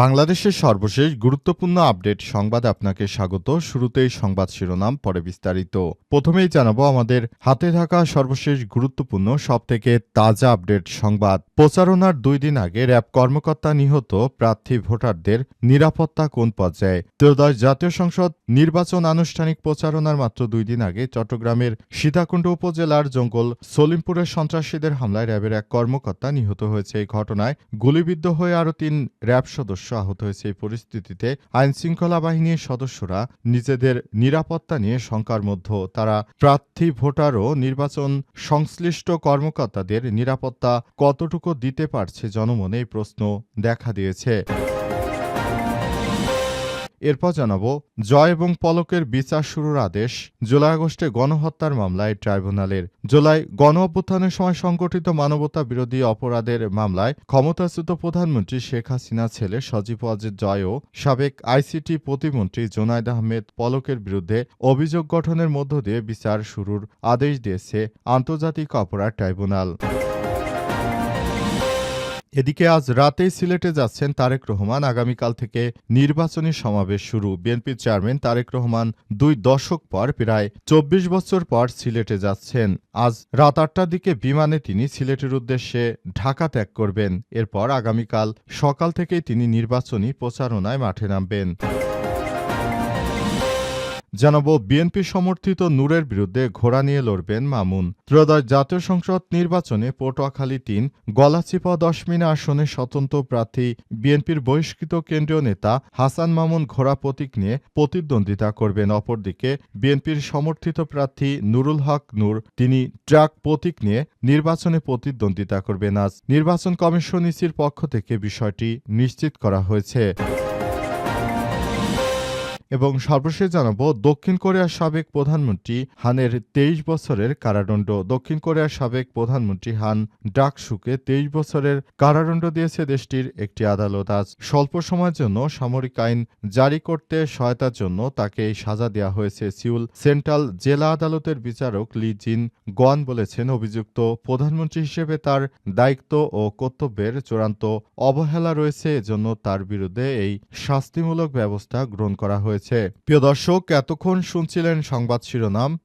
বাংলাদেশের সর্বশেষ গুরুত্বপূর্ণ আপডেট সংবাদ আপনাকে স্বাগত। শুরুতেই সংবাদ শিরোনাম, পরে বিস্তারিত। প্রথমেই জানাব আমাদের হাতে থাকা সর্বশেষ গুরুত্বপূর্ণ, সবথেকে তাজা আপডেট সংবাদ। প্রচারণার দুই দিন আগে র্যাব কর্মকর্তা নিহত প্রার্থী ভোটারদের নিরাপত্তা কোন পর্যায়ে। ত্রয়োদশ জাতীয় সংসদ নির্বাচন আনুষ্ঠানিক প্রচারণার মাত্র দুই দিন আগে চট্টগ্রামের সীতাকুণ্ড উপজেলার জঙ্গল সলিমপুরের সন্ত্রাসীদের হামলায় র্যাবের এক কর্মকর্তা নিহত হয়েছে। এই ঘটনায় গুলিবিদ্ধ হয়ে আরও তিন র্যাব সদস্য আহত হয়েছে এই পরিস্থিতিতে। আইনশৃঙ্খলা বাহিনীর সদস্যরা নিজেদের নিরাপত্তা নিয়ে শঙ্কার মধ্যে, তারা প্রার্থী, ভোটার ও নির্বাচন সংশ্লিষ্ট কর্মকর্তাদের নিরাপত্তা কতটুকু দিতে পারছে জনমনে এই প্রশ্ন দেখা দিয়েছে। এরপর জানাব, জয় এবং পলকের বিচার শুরুর আদেশ, জুলাই আগস্টে গণহত্যার মামলায় ট্রাইব্যুনালের, জুলাই গণ অভ্যুত্থানের সময় সংগঠিত মানবতা বিরোধী অপরাধের মামলায় ক্ষমতাচ্যুত প্রধানমন্ত্রী শেখ হাসিনা ছেলে সজীব ওয়াজেদ জয় ও সাবেক আইসিটি প্রতিমন্ত্রী জোনায়দ আহমেদ পলকের বিরুদ্ধে অভিযোগ গঠনের মধ্য দিয়ে বিচার শুরুর আদেশ দিয়েছে আন্তর্জাতিক অপরাধ ট্রাইব্যুনাল। এদিকে আজ রাতেই সিলেটে যাচ্ছেন তারেক রহমান। আগামীকাল থেকে নির্বাচনী সমাবেশ শুরু। বিএনপির চেয়ারম্যান তারেক রহমান দুই দশক পর, প্রায় চব্বিশ বছর পর সিলেটে যাচ্ছেন। আজ রাত আটটার দিকে বিমানে তিনি সিলেটের উদ্দেশ্যে ঢাকা ত্যাগ করবেন। এরপর আগামীকাল সকাল থেকেই তিনি নির্বাচনী প্রচারণায় মাঠে নামবেন। জানাব, বিএনপি সমর্থিত নূরের বিরুদ্ধে ঘোড়া নিয়ে লড়বেন মামুন। ত্রয়োদশ জাতীয় সংসদ নির্বাচনে পটুয়াখালী তিন, গলাচিপা দশমিনা আসনে স্বতন্ত্র প্রার্থী বিএনপির বহিষ্কৃত কেন্দ্রীয় নেতা হাসান মামুন ঘোড়া প্রতীক নিয়ে প্রতিদ্বন্দ্বিতা করবেন। অপরদিকে বিএনপির সমর্থিত প্রার্থী নুরুল হক নূর, তিনি ট্রাক প্রতীক নিয়ে নির্বাচনে প্রতিদ্বন্দ্বিতা করবেন। আজ নির্বাচন কমিশন ইসির পক্ষ থেকে বিষয়টি নিশ্চিত করা হয়েছে। এবং সর্বশেষ জানাব, দক্ষিণ কোরিয়ার সাবেক প্রধানমন্ত্রী হানের তেইশ বছরের কারাদণ্ড। দক্ষিণ কোরিয়ার সাবেক প্রধানমন্ত্রী হান ডাকসুকে তেইশ বছরের কারাদণ্ড দিয়েছে দেশটির একটি আদালত। আজ স্বল্প সময়ের জন্য সামরিক আইন জারি করতে সহায়তার জন্য তাকে এই সাজা দেওয়া হয়েছে সিউল সেন্ট্রাল জেলা আদালতের বিচারক লি জিন গোয়ান বলেছেন, অভিযুক্ত প্রধানমন্ত্রী হিসেবে তার দায়িত্ব ও কর্তব্যের চূড়ান্ত অবহেলা রয়েছে। এজন্য তার বিরুদ্ধে এই শাস্তিমূলক ব্যবস্থা গ্রহণ করা হয়েছে। প্রিয় দর্শক এতক্ষণ শুনছিলেন সংবাদ শিরোনাম।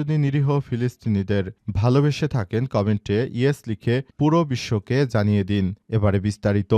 যদি নিরীহ ফিলিস্তিনিদের ভালোবেসে থাকেন কমেন্টে ইয়েস লিখে পুরো বিশ্বকে জানিয়ে দিন এবারে বিস্তারিত।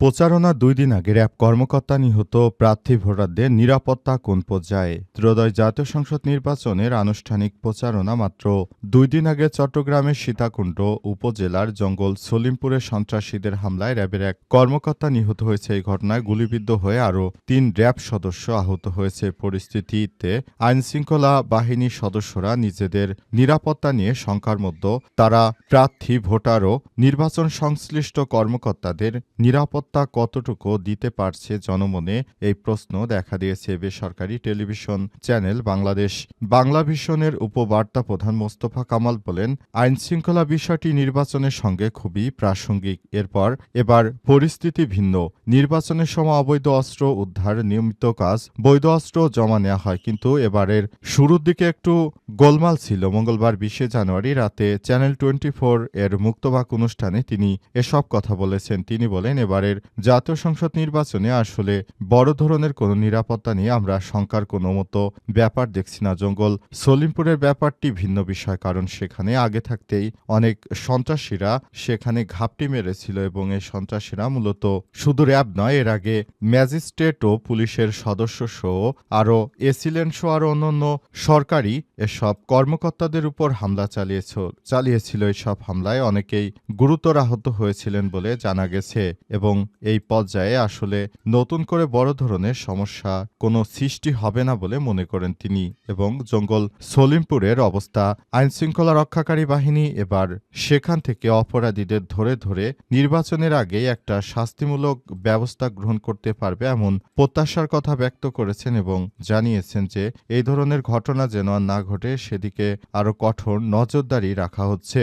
প্রচারণা দুই দিন আগে র্যাব কর্মকর্তা নিহত প্রার্থী ভোটারদের নিরাপত্তা কোন পর্যায়ে? ত্রয়োদশ জাতীয় সংসদ নির্বাচনের আনুষ্ঠানিক প্রচারণা মাত্র দুই দিন আগে চট্টগ্রামের সীতাকুণ্ড উপজেলার জঙ্গল সলিমপুরের সন্ত্রাসীদের হামলায় র্যাবের এক কর্মকর্তা নিহত হয়েছে। এই ঘটনায় গুলিবিদ্ধ হয়ে আরও তিন র্যাব সদস্য আহত হয়েছে। পরিস্থিতিতে আইনশৃঙ্খলা বাহিনীর সদস্যরা নিজেদের নিরাপত্তা নিয়ে শঙ্কার মধ্যে তারা প্রার্থী, ভোটার ও নির্বাচন সংশ্লিষ্ট কর্মকর্তাদের নিরাপত্তা কতটুকু দিতে পারছে জনমনে? এই প্রশ্ন দেখা দিয়েছে বেসরকারি টেলিভিশন চ্যানেল বাংলাদেশ। বাংলা ভিশনের উপবার্তা প্রধান মোস্তফা কামাল বলেন, আইনশৃঙ্খলা বিষয়টি নির্বাচনের সঙ্গে খুবই প্রাসঙ্গিক। এরপর, এবার পরিস্থিতি ভিন্ন। নির্বাচনের সময় অবৈধ অস্ত্র উদ্ধার, নিয়মিত কাজ, বৈধ অস্ত্র জমা নেওয়া হয়। কিন্তু এবারের শুরুর দিকে একটু গোলমাল ছিল। মঙ্গলবার বিশে জানুয়ারি রাতে চ্যানেল টোয়েন্টি ফোর এর মুক্তবাক অনুষ্ঠানে তিনি এসব কথা বলেছেন। তিনি বলেন, এবারের জাতীয় সংসদ নির্বাচনে আসলে বড় ধরনের কোনো নিরাপত্তা নিয়ে আমরা শঙ্কার কোনো মতো ব্যাপার দেখছি না। জঙ্গল সলিমপুরের ব্যাপারটি ভিন্ন বিষয়, কারণ সেখানে আগে থাকতেই অনেক সন্ত্রাসীরা সেখানে ঘাপটি মেরেছিল এবং এই সন্ত্রাসীরা মূলত শুধু র্যাব নয়, এর আগে ম্যাজিস্ট্রেট ও পুলিশের সদস্য সহ আরও এসিলেন্ট সহ আরও অন্যান্য সরকারি এসব কর্মকর্তাদের উপর হামলা চালিয়েছ, চালিয়েছিল। এসব হামলায় অনেকেই গুরুতর আহত হয়েছিলেন বলে জানা গেছে এবং এই পর্যায়ে আসলে নতুন করে বড় ধরনের সমস্যা কোনো সৃষ্টি হবে না বলে মনে করেন তিনি এবং জঙ্গল সলিমপুরের অবস্থা, আইনশৃঙ্খলা রক্ষাকারী বাহিনী এবার সেখান থেকে অপরাধীদের ধরে ধরে নির্বাচনের আগে একটা শাস্তিমূলক ব্যবস্থা গ্রহণ করতে পারবে এমন প্রত্যাশার কথা ব্যক্ত করেছেন এবং জানিয়েছেন যে এই ধরনের ঘটনা যেন না ঘটে, সেদিকে আরও কঠোর নজরদারি রাখা হচ্ছে।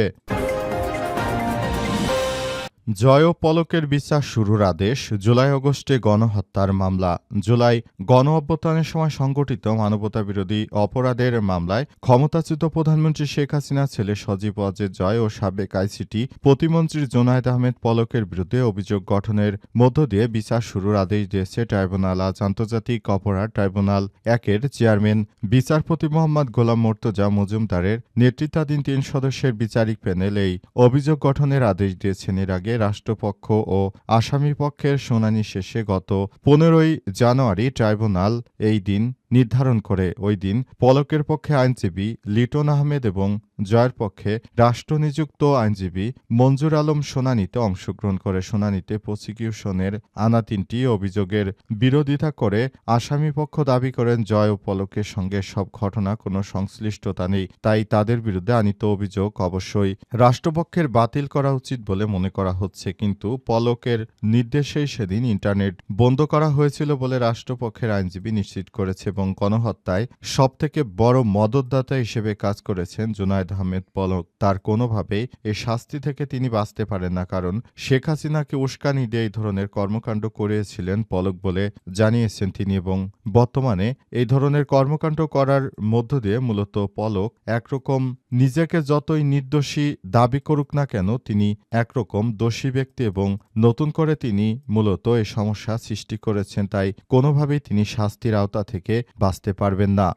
জয় পলকের বিচার শুরুর আদেশ, জুলাই আগস্টে গণহত্যার মামলা। জুলাই গণ অভ্যুত্থানের সময় সংগঠিত মানবতা বিরোধী অপরাধের মামলায় ক্ষমতাচ্যুত প্রধানমন্ত্রী শেখ হাসিনার ছেলে সজীব ওয়াজেদ জয় ও সাবেক আইসিটি প্রতিমন্ত্রী জোনায়েদ আহমেদ পলকের বিরুদ্ধে অভিযোগ গঠনের মধ্য দিয়ে বিচার শুরুর আদেশ দিয়েছে ট্রাইব্যুনাল। আজ আন্তর্জাতিক অপরাধ ট্রাইব্যুনাল একের চেয়ারম্যান বিচারপতি মোহাম্মদ গোলাম মোর্তজা মজুমদারের নেতৃত্বাধীন তিন সদস্যের বিচারিক প্যানেল এই অভিযোগ গঠনের আদেশ দিয়েছেন। এর আগে রাষ্ট্রপক্ষ ও আসামিপক্ষের শুনানি শেষে গত পনেরোই জানুয়ারি ট্রাইব্যুনাল এই দিন নির্ধারণ করে ওই দিন পলকের পক্ষে আইনজীবী লিটন আহমেদ এবং জয়ের পক্ষে রাষ্ট্রনিযুক্ত আইনজীবী মঞ্জুর আলম শুনানিতে অংশগ্রহণ করে শুনানিতে প্রসিকিউশনের আনা তিনটি অভিযোগের বিরোধিতা করে আসামি পক্ষ দাবি করেন জয় ও পলকের সঙ্গে সব ঘটনা কোনো সংশ্লিষ্টতা নেই। তাই তাদের বিরুদ্ধে আনিত অভিযোগ অবশ্যই রাষ্ট্রপক্ষের বাতিল করা উচিত বলে মনে করা হচ্ছে। কিন্তু পলকের নির্দেশেই সেদিন ইন্টারনেট বন্ধ করা হয়েছিল বলে রাষ্ট্রপক্ষের আইনজীবী নিশ্চিত করেছে এবং গণহত্যায় সবথেকে বড় মদতদাতা হিসেবে কাজ করেছেন জুনায়দ আহমেদ পলক। তার কোনোভাবেই এ শাস্তি থেকে তিনি বাঁচতে পারেন না, কারণ শেখ হাসিনাকে উস্কানি দিয়ে এই ধরনের কর্মকাণ্ড করিয়েছিলেন পলক বলে জানিয়েছেন তিনি এবং বর্তমানে এই ধরনের কর্মকাণ্ড করার মধ্য দিয়ে মূলত পলক একরকম নিজেকে যতই নির্দোষী দাবি করুক না কেন, তিনি একরকম দোষী ব্যক্তি এবং নতুন করে তিনি মূলত এ সমস্যা সৃষ্টি করেছেন। তাই কোনোভাবেই তিনি শাস্তির আওতা থেকে বাঁচতে পারবেন না।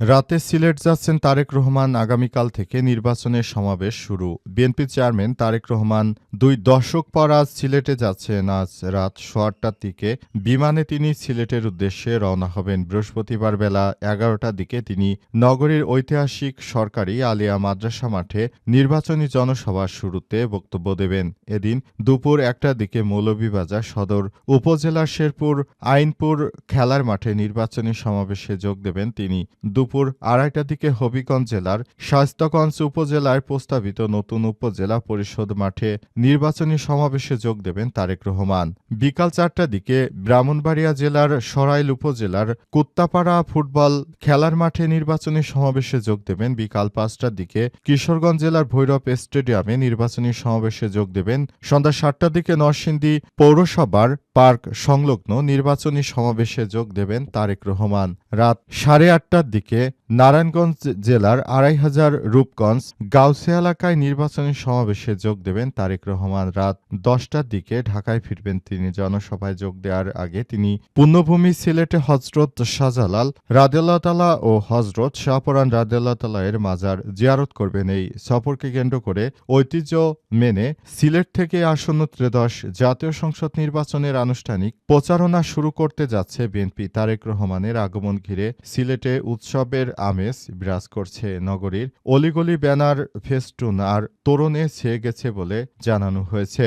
রাতে সিলেট যাচ্ছেন তারেক রহমান আগামীকাল থেকে নির্বাচনের সমাবেশ শুরু। বিএনপি চেয়ারম্যান তারেক রহমান দুই দশক পর আজ সিলেটে যাচ্ছেন। আজ রাত সোয়া আটটার দিকে বিমানে তিনি সিলেটের উদ্দেশ্যে রওনা হবেন। বৃহস্পতিবার বেলা এগারোটার দিকে তিনি নগরীর ঐতিহাসিক সরকারি আলিয়া মাদ্রাসা মাঠে নির্বাচনী জনসভার শুরুতে বক্তব্য দেবেন। এদিন দুপুর একটার দিকে মৌলভীবাজার সদর উপজেলার শেরপুর, আইনপুর খেলার মাঠে নির্বাচনী সমাবেশে যোগ দেবেন তিনি। দুপুর আড়াইটার দিকে হবিগঞ্জ জেলার শাস্তাগঞ্জ উপজেলায় প্রস্তাবিত নতুন উপজেলা পরিষদ মাঠে নির্বাচনী সমাবেশে যোগ দেবেন তারেক রহমান। বিকাল চারটার দিকে ব্রাহ্মণবাড়িয়া জেলার সরাইল উপজেলার কুত্তাপাড়া ফুটবল খেলার মাঠে নির্বাচনী সমাবেশে যোগ দেবেন। বিকাল পাঁচটার দিকে কিশোরগঞ্জ জেলার ভৈরব স্টেডিয়ামে নির্বাচনী সমাবেশে যোগ দেবেন। সন্ধ্যা সাতটার দিকে নরসিংদী পৌরসভার পার্ক সংলগ্ন নির্বাচনী সমাবেশে যোগ দেবেন তারেক রহমান। রাত সাড়ে আটটার দিকে que নারায়ণগঞ্জ জেলার আড়াই হাজার রূপগঞ্জ গাউসিয়া এলাকায় নির্বাচনী সমাবেশে যোগ দেবেন তারেক রহমান। রাত দশটার দিকে ঢাকায় ফিরবেন তিনি। জনসভায় যোগ দেওয়ার আগে তিনি পুণ্যভূমি সিলেটে হজরত শাহজালাল রাদেল্লা তালা ও হজরত শাহপরান রাদেল্লা তালা এর মাজার জিয়ারত করবেন। এই সফরকে কেন্দ্র করে ঐতিহ্য মেনে সিলেট থেকে আসন্ন ত্রেদশ জাতীয় সংসদ নির্বাচনের আনুষ্ঠানিক প্রচারণা শুরু করতে যাচ্ছে বিএনপি। তারেক রহমানের আগমন ঘিরে সিলেটে উৎসবের আমেজ বিরাজ করছে নগরীর অলিগলি ব্যানার ফেস্টুন আর তোরণে ছেয়ে গেছে বলে জানানো হয়েছে।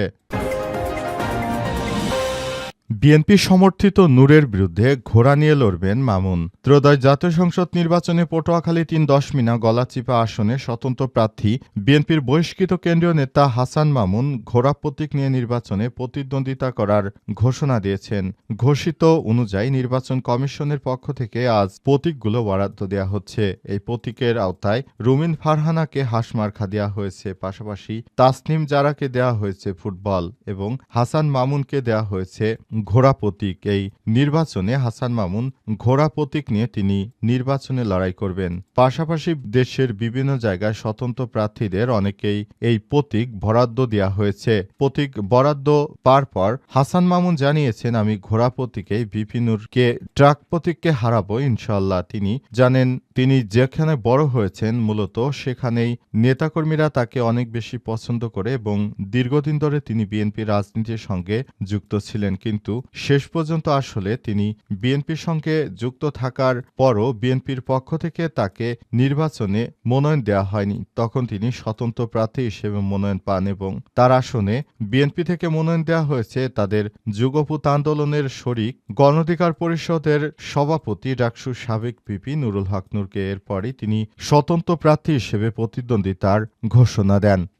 বিএনপি সমর্থিত নূরের বিরুদ্ধে ঘোড়া নিয়ে লড়বেন মামুন। ত্রয়োদশ জাতীয় সংসদ নির্বাচনে পটুয়াখালী তিন দশমিনা গলাচিপা আসনে স্বতন্ত্র প্রার্থী বিএনপির বহিষ্কৃত কেন্দ্রীয় নেতা হাসান মামুন ঘোড়া প্রতীক নিয়ে নির্বাচনে প্রতিদ্বন্দ্বিতা করার ঘোষণা দিয়েছেন। ঘোষিত অনুযায়ী নির্বাচন কমিশনের পক্ষ থেকে আজ প্রতীকগুলো বরাদ্দ দেওয়া হচ্ছে। এই প্রতীকের আওতায় রুমিন ফারহানাকে হাঁসমার্খা দেওয়া হয়েছে, পাশাপাশি তাসনিম জারাকে দেওয়া হয়েছে ফুটবল এবং হাসান মামুনকে দেওয়া হয়েছে ঘোড়া প্রতীক এই নির্বাচনে হাসান মামুন ঘোড়া প্রতীক নিয়ে তিনি নির্বাচনে লড়াই করবেন। পাশাপাশি দেশের বিভিন্ন জায়গায় স্বতন্ত্র প্রার্থীদের অনেকেই এই প্রতীক বরাদ্দ দেওয়া হয়েছে। প্রতীক বরাদ্দ পার পর হাসান মামুন জানিয়েছেন, আমি ঘোড়া প্রতীকে বিপিনুরকে ট্রাক প্রতীককে হারাবো ইনশাল্লাহ তিনি জানেন তিনি যেখানে বড় হয়েছেন মূলত সেখানেই নেতাকর্মীরা তাকে অনেক বেশি পছন্দ করে এবং দীর্ঘদিন ধরে তিনি বিএনপি রাজনীতির সঙ্গে যুক্ত ছিলেন। কিন্তু শেষ পর্যন্ত আসলে তিনি বিএনপির সঙ্গে যুক্ত থাকার পরও বিএনপির পক্ষ থেকে তাকে নির্বাচনে মনোনয়ন দেওয়া হয়নি। তখন তিনি স্বতন্ত্র প্রার্থী হিসেবে মনোনয়ন পান এবং তার আসনে বিএনপি থেকে মনোনয়ন দেওয়া হয়েছে তাদের যুগপুত আন্দোলনের শরিক গণঅধিকার পরিষদের সভাপতি ডাকসুর সাবেক পিপি নুরুল হক নূরকে এরপরই তিনি স্বতন্ত্র প্রার্থী হিসেবে প্রতিদ্বন্দ্বিতার ঘোষণা দেন।